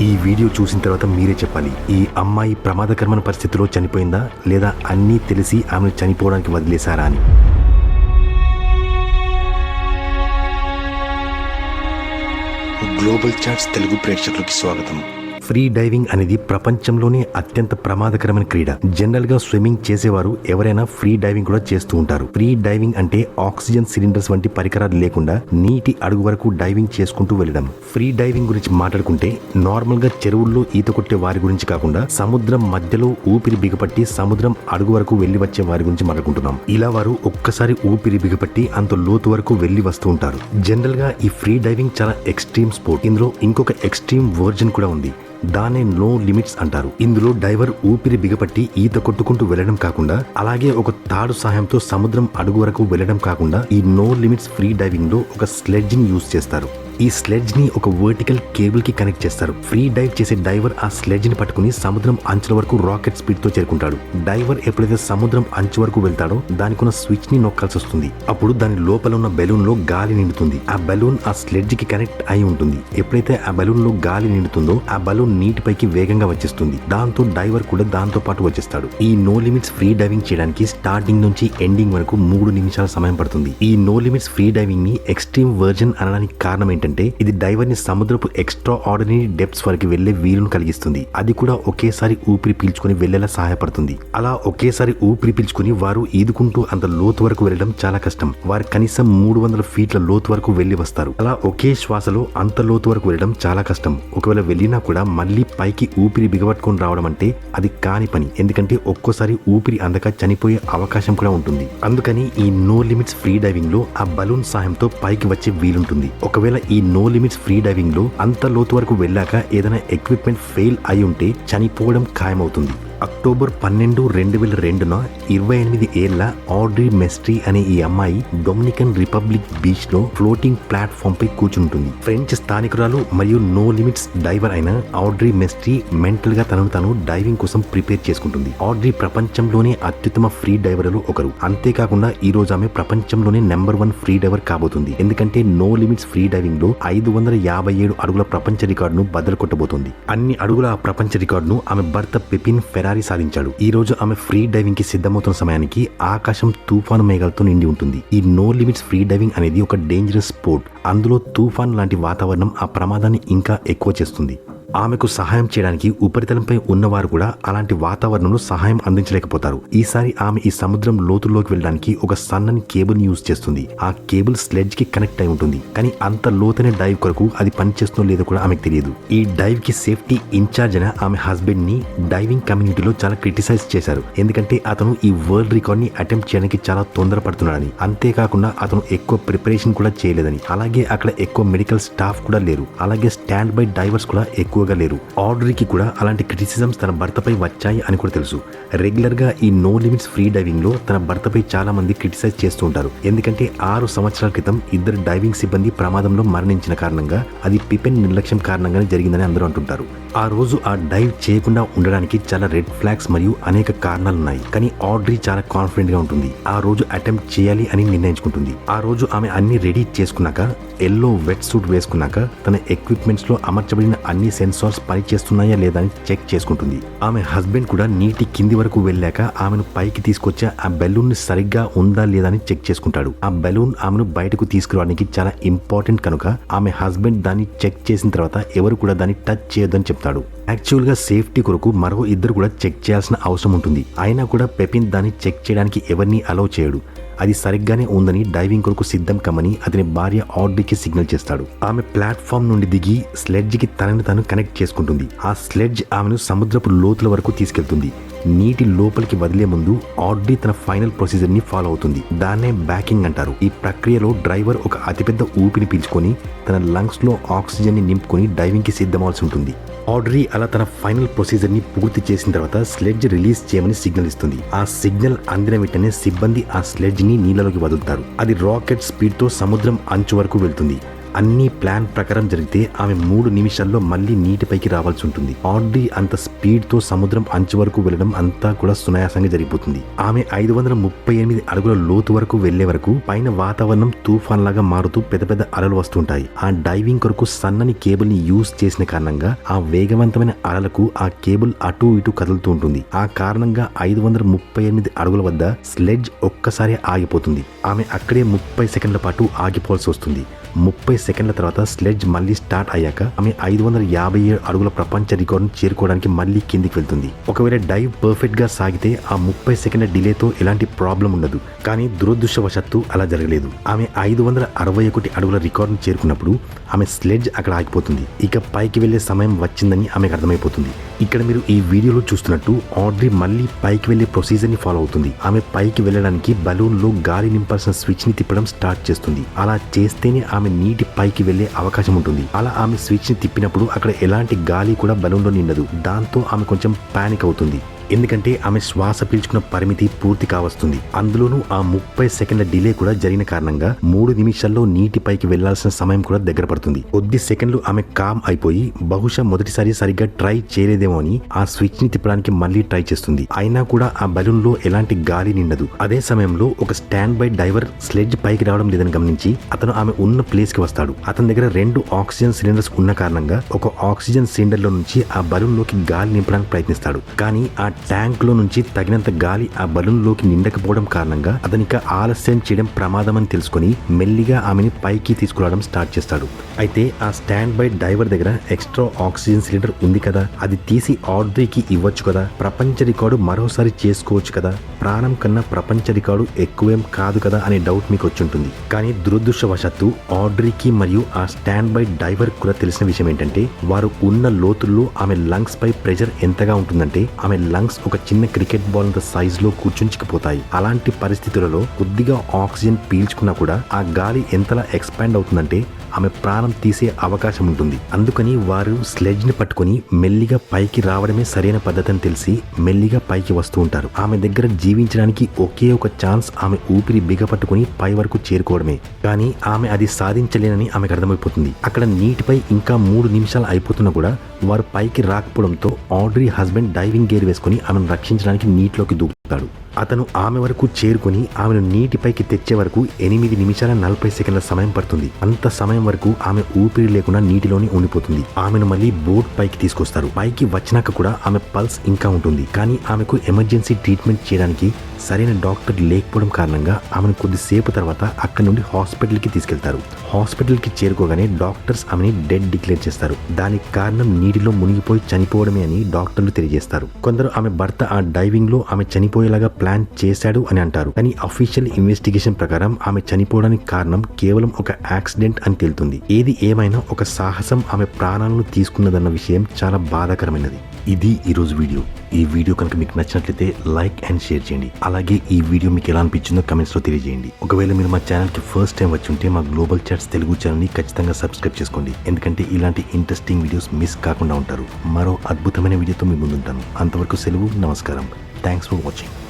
ఈ వీడియో చూసిన తర్వాత మీరే చెప్పాలి ఈ అమ్మాయి ప్రమాదకరమైన పరిస్థితిలో చనిపోయిందా లేదా అన్నీ తెలిసి ఆమెను చనిపోవడానికి వదిలేశారా అని. గ్లోబల్ చాట్స్ తెలుగు ప్రేక్షకులకి స్వాగతం. ఫ్రీ డైవింగ్ అనేది ప్రపంచంలోనే అత్యంత ప్రమాదకరమైన క్రీడ. జనరల్గా స్విమ్మింగ్ చేసేవారు ఎవరైనా ఫ్రీ డైవింగ్ కూడా చేస్తూ ఉంటారు. ఫ్రీ డైవింగ్ అంటే ఆక్సిజన్ సిలిండర్స్ వంటి పరికరాలు లేకుండా నీటి అడుగు వరకు డైవింగ్ చేసుకుంటూ వెళ్ళడం. ఫ్రీ డైవింగ్ గురించి మాట్లాడుకుంటే నార్మల్గా చెరువుల్లో ఈత కొట్టే వారి గురించి కాకుండా సముద్రం మధ్యలో ఊపిరి బిగపట్టి సముద్రం అడుగు వరకు వెళ్ళి వచ్చే వారి గురించి మాట్లాడుకుంటున్నాం. ఇలా వారు ఒక్కసారి ఊపిరి బిగపట్టి అంత లోతు వరకు వెళ్ళి వస్తూ ఉంటారు. జనరల్గా ఈ ఫ్రీ డైవింగ్ చాలా ఎక్స్ట్రీమ్ స్పోర్ట్. ఇందులో ఇంకొక ఎక్స్ట్రీమ్ వర్జన్ కూడా ఉంది. దానే నో లిమిట్స్ అంటారు. ఇందులో డైవర్ ఊపిరి బిగపట్టి ఈత కొట్టుకుంటూ వెళ్ళడం కాకుండా అలాగే ఒక తాడు సహాయంతో సముద్రం అడుగు వరకు వెళ్ళడం కాకుండా ఈ నో లిమిట్స్ ఫ్రీ డైవింగ్లో ఒక స్లెడ్జింగ్ యూజ్ చేస్తారు. ఈ స్లెడ్జ్ని ఒక వర్టికల్ కేబుల్కి కనెక్ట్ చేస్తారు. ఫ్రీ డైవ్ చేసే డైవర్ ఆ స్లెడ్జ్ని పట్టుకుని సముద్రం అంచుల వరకు రాకెట్ స్పీడ్తో చేరుకుంటాడు. డైవర్ ఎప్పుడైతే సముద్రం అంచు వరకు వెళ్తాడో దానికున్న స్విచ్ని నొక్కాల్సి వస్తుంది. అప్పుడు దాని లోపల ఉన్న బెలూన్లో గాలి నిండుతుంది. ఆ బెలూన్ ఆ స్లెడ్జ్కి కనెక్ట్ అయి ఉంటుంది. ఎప్పుడైతే ఆ బెలూన్లో గాలి నిండుతుందో ఆ బెలూన్ నీటిపైకి వేగంగా వచ్చేస్తుంది. దాంతో డైవర్ కూడా దాంతో పాటు వచ్చేస్తాడు. ఈ నో లిమిట్స్ ఫ్రీ డైవింగ్ చేయడానికి స్టార్టింగ్ నుంచి ఎండింగ్ వరకు మూడు నిమిషాల సమయం పడుతుంది. ఈ నో లిమిట్స్ ఫ్రీ డైవింగ్ని ఎక్స్ట్రీమ్ వర్జన్ అనడానికి కారణం ఏంటి? ఏంటంటే ఇది డైవర్ని సముద్రపు ఎక్స్ట్రా ఆర్డినరీ డెప్స్ వరకు వెళ్ళే వీలును కలిగిస్తుంది. అది కూడా ఒకేసారి ఊపిరి పీల్చుకుని వెళ్ళేలా సహాయపడుతుంది. అలా ఒకేసారి ఊపిరి పీల్చుకుని వారు ఈదుకుంటూ అంత లోతు వరకు వెళ్ళడం చాలా కష్టం. వారు కనీసం మూడు వందల ఫీట్ల లోతు వరకు వెళ్ళి వస్తారు. అలా ఒకే శ్వాసలో అంత లోతు వరకు వెళ్ళడం చాలా కష్టం. ఒకవేళ వెళ్ళినా కూడా మళ్ళీ పైకి ఊపిరి బిగబట్టుకుని రావడం అంటే అది కాని పని. ఎందుకంటే ఒక్కోసారి ఊపిరి అందక చనిపోయే అవకాశం కూడా ఉంటుంది. అందుకని ఈ నో లిమిట్స్ ఫ్రీ డైవింగ్లో ఆ బలూన్ సహాయంతో పైకి వచ్చే వీలుంటుంది. ఒకవేళ ఈ ఈ నో లిమిట్స్ ఫ్రీ డైవింగ్లో అంత లోతు వరకు వెళ్ళాక ఏదైనా ఎక్విప్మెంట్ ఫెయిల్ అయి ఉంటే చనిపోవడం ఖాయమవుతుంది. అక్టోబర్ పన్నెండు రెండు వేల రెండున ఇరవై ఎనిమిది ఏళ్ళ ఆడ్రీ మెస్ట్రీ అనే ఈ అమ్మాయి డొమినికన్ రిపబ్లిక్ బీచ్లో ఫ్లోటింగ్ ప్లాట్ఫామ్ పై కూర్చుంటుంది. ఫ్రెంచ్ స్థానికురాలు మరియు నో లిమిట్స్ డైవర్ అయిన ఆడ్రీ మెస్ట్రీ మెంటల్గా తనను తను డైవింగ్ కోసం ప్రిపేర్ చేసుకుంటుంది. ఆడ్రీ ప్రపంచంలోనే అత్యుత్తమ ఫ్రీ డైవర్లు ఒకరు. అంతేకాకుండా ఈ రోజు ఆమె ప్రపంచంలోనే నెంబర్ వన్ ఫ్రీ డైవర్ కాబోతుంది. ఎందుకంటే నో లిమిట్స్ ఫ్రీ డైవింగ్లో ఐదు వందల యాభై ఏడు అడుగుల ప్రపంచ రికార్డును బద్దలు కొట్టబోతుంది అన్ని అడుగుల ఆ ప్రపంచ రికార్డును ఆమె భర్త పెపిన్ ఫెరారీ సాధించాడు. ఈ రోజు ఆమె ఫ్రీ డైవింగ్కి సిద్ధమవుతున్న సమయానికి ఆకాశం తుఫాను మేఘాలతో నిండి ఉంటుంది. ఈ నో లిమిట్స్ ఫ్రీ డైవింగ్ అనేది ఒక డేంజరస్ స్పోర్ట్ అందులో తుఫాన్ లాంటి వాతావరణం ఆ ప్రమాదాన్ని ఇంకా ఎక్కువ చేస్తుంది. ఆమెకు సహాయం చేయడానికి ఉపరితలంపై ఉన్నవారు కూడా అలాంటి వాతావరణంలో సహాయం అందించలేకపోతారు. ఈసారి ఆమె ఈ సముద్రం లోతుల్లోకి వెళ్ళడానికి ఒక సన్నని కేబుల్ యూజ్ చేస్తుంది. ఆ కేబుల్ స్లెడ్జ్కి కనెక్ట్ అయి ఉంటుంది. కానీ అంత లోతైన డైవ్ కొరకు అది పనిచేస్తుందో లేదో కూడా ఆమెకు తెలియదు. ఈ డైవ్కి సేఫ్టీ ఇన్ఛార్జ్ అయిన ఆమె హస్బెండ్ని డైవింగ్ కమ్యూనిటీలో చాలా క్రిటిసైజ్ చేశారు. ఎందుకంటే అతను ఈ వరల్డ్ రికార్డ్ని అటెంప్ట్ చేయడానికి చాలా తొందరపడుతున్నాడని. అంతేకాకుండా అతను ఎక్కువ ప్రిపరేషన్ కూడా చేయలేదని. అలాగే అక్కడ ఎక్కువ మెడికల్ స్టాఫ్ కూడా లేరు. అలాగే స్టాండ్ బై డైవర్స్ కూడా ఎక్కువ ఎక్కువగా లేరు. ఆర్డర్కి కూడా అలాంటి క్రిటిసిజమ్స్ తన భర్తపై వచ్చాయి అని కూడా తెలుసు. రెగ్యులర్గా ఈ నో లిమిట్స్ ఫ్రీ డైవింగ్లో తన భర్తపై చాలా మంది క్రిటిసైజ్ చేస్తూ ఉంటారు. ఎందుకంటే ఆరు సంవత్సరాల క్రితం ఇద్దరు డైవింగ్ సిబ్బంది ప్రమాదంలో మరణించిన కారణంగా అది పిపెన్ నిర్లక్ష్యం కారణంగానే జరిగిందని అందరూ అంటుంటారు. ఆ రోజు ఆ డైవ్ చేయకుండా ఉండడానికి చాలా రెడ్ ఫ్లాగ్స్ మరియు అనేక కారణాలు ఉన్నాయి కానీ ఆడ్రీ చాలా కాన్ఫిడెంట్గా ఉంటుంది. ఆ రోజు అటెంప్ట్ చేయాలి అని నిర్ణయించుకుంటుంది. ఆ రోజు ఆమె అన్ని రెడీ చేసుకున్నాక ఎల్లో వెట్ సూట్ వేసుకున్నాక తన ఎక్విప్మెంట్స్లో అమర్చబడిన అన్ని సెన్సార్స్ పనిచేస్తున్నాయా లేదా అని చెక్ చేసుకుంటుంది. ఆమె హస్బెండ్ కూడా నీటి కింది వరకు వెళ్ళాక ఆమెను పైకి తీసుకొచ్చే ఆ బెలూన్ని సరిగ్గా ఉందా లేదా అని చెక్ చేసుకుంటాడు. ఆ బెలూన్ ఆమెను బయటకు తీసుకురావడానికి చాలా ఇంపార్టెంట్ కనుక ఆమె హస్బెండ్ దాన్ని చెక్ చేసిన తర్వాత ఎవరు కూడా దాన్ని టచ్ చేయొద్దని చెప్తాడు. యాక్చువల్గా సేఫ్టీ కొరకు మరో ఇద్దరు కూడా చెక్ చేయాల్సిన అవసరం ఉంటుంది. అయినా కూడా పెపిన్ దాన్ని చెక్ చేయడానికి ఎవరిని అలౌ చేయడు. అది సరిగ్గానే ఉందని డైవింగ్ కొరకు సిద్ధం కమ్మని అతని భార్య ఆర్డీకి సిగ్నల్ చేస్తాడు. ఆమె ప్లాట్ఫామ్ నుండి దిగి స్లెడ్జ్కి తనని తాను కనెక్ట్ చేసుకుంటుంది. ఆ స్లెడ్జ్ ఆమెను సముద్రపు లోతుల వరకు తీసుకెళ్తుంది. నీటి లోపలికి వదిలే ముందు ఆర్డీ తన ఫైనల్ ప్రొసీజర్ని ఫాలో అవుతుంది. దాన్నే బ్యాకింగ్ అంటారు. ఈ ప్రక్రియలో డ్రైవర్ ఒక అతిపెద్ద ఊపిని పీల్చుకొని తన లంగ్స్లో ఆక్సిజన్ని నింపుకొని డైవింగ్కి సిద్ధమవలసి ఉంటుంది. ఆడ్రీ అలా తన ఫైనల్ ప్రొసీజర్ని పూర్తి చేసిన తర్వాత స్లెడ్జ్ రిలీజ్ చేయమని సిగ్నల్ ఇస్తుంది. ఆ సిగ్నల్ అందిన వెంటనే సిబ్బంది ఆ స్లెడ్జ్ని నీళ్ళలోకి వదులుతారు. అది రాకెట్ స్పీడ్తో సముద్రం అంచు వరకు వెళ్తుంది. అన్ని ప్లాన్ ప్రకారం జరిగితే ఆమె మూడు నిమిషాల్లో మళ్ళీ నీటిపైకి రావాల్సి ఉంటుంది. ఆర్డీ అంత స్పీడ్తో సముద్రం అంచు వరకు వెళ్ళడం అంతా కూడా సునాయాసంగా జరిగిపోతుంది. ఆమె ఐదు వందల ముప్పై ఎనిమిది అడుగుల లోతు వరకు వెళ్ళే వరకు పైన వాతావరణం తుఫాన్ లాగా మారుతూ పెద్ద పెద్ద అలలు వస్తుంటాయి. ఆ డైవింగ్ కొరకు సన్నని కేబుల్ని యూజ్ చేసిన కారణంగా ఆ వేగవంతమైన అలలకు ఆ కేబుల్ అటు ఇటు కదులుతూ ఉంటుంది. ఆ కారణంగా ఐదు వందల ముప్పై ఎనిమిది అడుగుల వద్ద స్లెడ్జ్ ఒక్కసారి ఆగిపోతుంది. ఆమె అక్కడే ముప్పై సెకండ్ల పాటు ఆగిపోవాల్సి వస్తుంది. ముప్పై సెకండ్ల తర్వాత స్లెడ్జ్ మళ్ళీ స్టార్ట్ అయ్యాక ఆమె ఐదు వందల యాభై ఏడు అడుగుల ప్రపంచ రికార్డును చేరుకోవడానికి మళ్ళీ కిందికి వెళ్తుంది. ఒకవేళ డైవ్ పర్ఫెక్ట్గా సాగితే ఆ ముప్పై సెకండ్ల డిలేతో ఎలాంటి ప్రాబ్లం ఉండదు. కానీ దురదృష్టవశాత్తు అలా జరగలేదు. ఆమె ఐదు వందల అరవై ఒకటి అడుగుల రికార్డును చేరుకున్నప్పుడు ఆమె స్లెడ్జ్ అక్కడ ఆగిపోతుంది. ఇక పైకి వెళ్ళే సమయం వచ్చిందని ఆమెకు అర్థమైపోతుంది. ఇక్కడ మీరు ఈ వీడియోలో చూస్తున్నట్టు ఆడ్రీ మళ్ళీ పైకి వెళ్ళే ప్రొసీజర్ని ఫాలో అవుతుంది. ఆమె పైకి వెళ్ళడానికి బలూన్లో గాలి నింపాల్సిన స్విచ్ని తిప్పడం స్టార్ట్ చేస్తుంది. అలా చేస్తేనే ఆమె నీటి పైకి వెళ్ళే అవకాశం ఉంటుంది. అలా ఆమె స్విచ్ని తిప్పినప్పుడు అక్కడ ఎలాంటి గాలి కూడా బలూన్లో నిండదు. దాంతో ఆమె కొంచెం పానిక్ అవుతుంది. ఎందుకంటే ఆమె శ్వాస పీల్చుకున్న పరిమితి పూర్తి కావస్తుంది. అందులోనూ ఆ ముప్పై సెకండ్ల డిలే కూడా జరిగిన కారణంగా మూడు నిమిషాల్లో నీటిపైకి వెళ్ళాల్సిన సమయం కూడా దగ్గర పడుతుంది. కొద్ది సెకండ్లు ఆమె కామ్ అయిపోయి బహుశా మొదటిసారి సరిగ్గా ట్రై చేయలేదేమో అని ఆ స్విచ్ని తిప్పడానికి మళ్ళీ ట్రై చేస్తుంది. అయినా కూడా ఆ బలూన్లో ఎలాంటి గాలి నిండదు. అదే సమయంలో ఒక స్టాండ్ బై డైవర్ స్లెడ్జ్ పైకి రావడం లేదని గమనించి అతను ఆమె ఉన్న ప్లేస్కి వస్తాడు. అతని దగ్గర రెండు ఆక్సిజన్ సిలిండర్స్ ఉన్న కారణంగా ఒక ఆక్సిజన్ సిలిండర్లో నుంచి ఆ బలూన్లోకి గాలి నింపడానికి ప్రయత్నిస్తాడు. కానీ ఆ ట్యాంక్లో నుంచి తగినంత గాలి ఆ బలూన్లోకి నిండకపోవడం కారణంగా అతనికి ఆలస్యం చేయడం ప్రమాదం అని తెలుసుకుని మెల్లిగా ఆమెని పైకి తీసుకురావడం స్టార్ట్ చేస్తాడు. అయితే ఆ స్టాండ్ బై డైవర్ దగ్గర ఎక్స్ట్రా ఆక్సిజన్ సిలిండర్ ఉంది కదా అది తీసి ఆర్డ్రీకి ఇవ్వచ్చు కదా ప్రపంచ రికార్డు మరోసారి చేసుకోవచ్చు కదా ప్రాణం కన్నా ప్రపంచ రికార్డు ఎక్కువేం కాదు కదా అనే డౌట్ మీకు వచ్చింటుంది. కానీ దురదృష్టవశాత్తు ఆర్డ్రీకి మరియు ఆ స్టాండ్ బై డైవర్ కూడా తెలిసిన విషయం ఏంటంటే వారు ఉన్న లోతుల్లో ఆమె లంగ్స్ పై ప్రెషర్ ఎంతగా ఉంటుందంటే ఆమె లంగ్స్ ఒక చిన్న క్రికెట్ బాల్ అంత సైజ్లో కూర్చుంచుకుపోతాయి. అలాంటి పరిస్థితులలో కొద్దిగా ఆక్సిజన్ పీల్చుకున్నా కూడా ఆ గాలి ఎంతలా ఎక్స్పాండ్ అవుతుందంటే ఆమె ప్రాణం తీసే అవకాశం ఉంటుంది. అందుకని వారు స్లెడ్జ్ని పట్టుకుని పట్టుకొని మెల్లిగా పైకి రావడమే సరైన పద్ధతి అని తెలిసి మెల్లిగా పైకి వస్తూ ఉంటారు. ఆమె దగ్గర జీవించడానికి ఒకే ఒక ఛాన్స్ ఆమె ఊపిరి బిగపట్టుకుని పై వరకు చేరుకోవడమే. కానీ ఆమె అది సాధించలేనని ఆమెకు అర్థమైపోతుంది. అక్కడ నీటిపై ఇంకా మూడు నిమిషాలు అయిపోతున్నా కూడా వారు పైకి రాకపోవడంతో ఆడ్రీ హస్బెండ్ డైవింగ్ గేర్ వేసుకుని ఆమెను రక్షించడానికి నీటిలోకి దూకుతాడు. అతను ఆమె వరకు చేరుకుని ఆమెను నీటిపైకి తెచ్చే వరకు ఎనిమిది నిమిషాల నలభై సెకండ్ల సమయం పడుతుంది. అంత సమయం వరకు ఆమె ఊపిరి లేకుండా నీటిలోనే ఉండిపోతుంది. ఆమెను మళ్ళీ బోట్ పైకి తీసుకొస్తారు. పైకి వచ్చినాక కూడా ఆమె పల్స్ ఇంకా ఉంటుంది. కానీ ఆమెకు ఎమర్జెన్సీ ట్రీట్మెంట్ చేయడానికి సరైన డాక్టర్ లేకపోవడం కారణంగా ఆమెను కొద్దిసేపు తర్వాత అక్కడి నుండి హాస్పిటల్కి తీసుకెళ్తారు. హాస్పిటల్కి చేరుకోగానే డాక్టర్స్ ఆమెని డెడ్ డిక్లేర్ చేస్తారు. దానికి కారణం నీటిలో మునిగిపోయి చనిపోవడమే అని డాక్టర్లు తెలియజేస్తారు. కొందరు ఆమె భర్త ఆ డైవింగ్లో ఆమె చనిపోయేలాగా ప్లాన్ చేశాడు అని అంటారు. కానీ అఫీషియల్ ఇన్వెస్టిగేషన్ ప్రకారం ఆమె చనిపోవడానికి కారణం కేవలం ఒక యాక్సిడెంట్ అని తేలుతుంది. ఏది ఏమైనా ఒక సాహసం ఆమె ప్రాణాలను తీసుకున్నదన్న విషయం చాలా బాధాకరమైనది. ఇది ఈరోజు వీడియో. ఈ వీడియో కనుక మీకు నచ్చినట్లయితే లైక్ అండ్ షేర్ చేయండి. అలాగే ఈ వీడియో మీకు ఎలా అనిపించిందో కమెంట్స్లో తెలియజేయండి. ఒకవేళ మీరు మా ఛానల్కి ఫస్ట్ టైం వచ్చి ఉంటే మా గ్లోబల్ చాట్స్ తెలుగు ఛానల్ని ఖచ్చితంగా సబ్స్క్రైబ్ చేసుకోండి. ఎందుకంటే ఇలాంటి ఇంట్రెస్టింగ్ వీడియోస్ మిస్ కాకుండా ఉంటారు. మరో అద్భుతమైన వీడియోతో మీ ముందుంటాను. అంతవరకు సెలవు నమస్కారం. Thanks for watching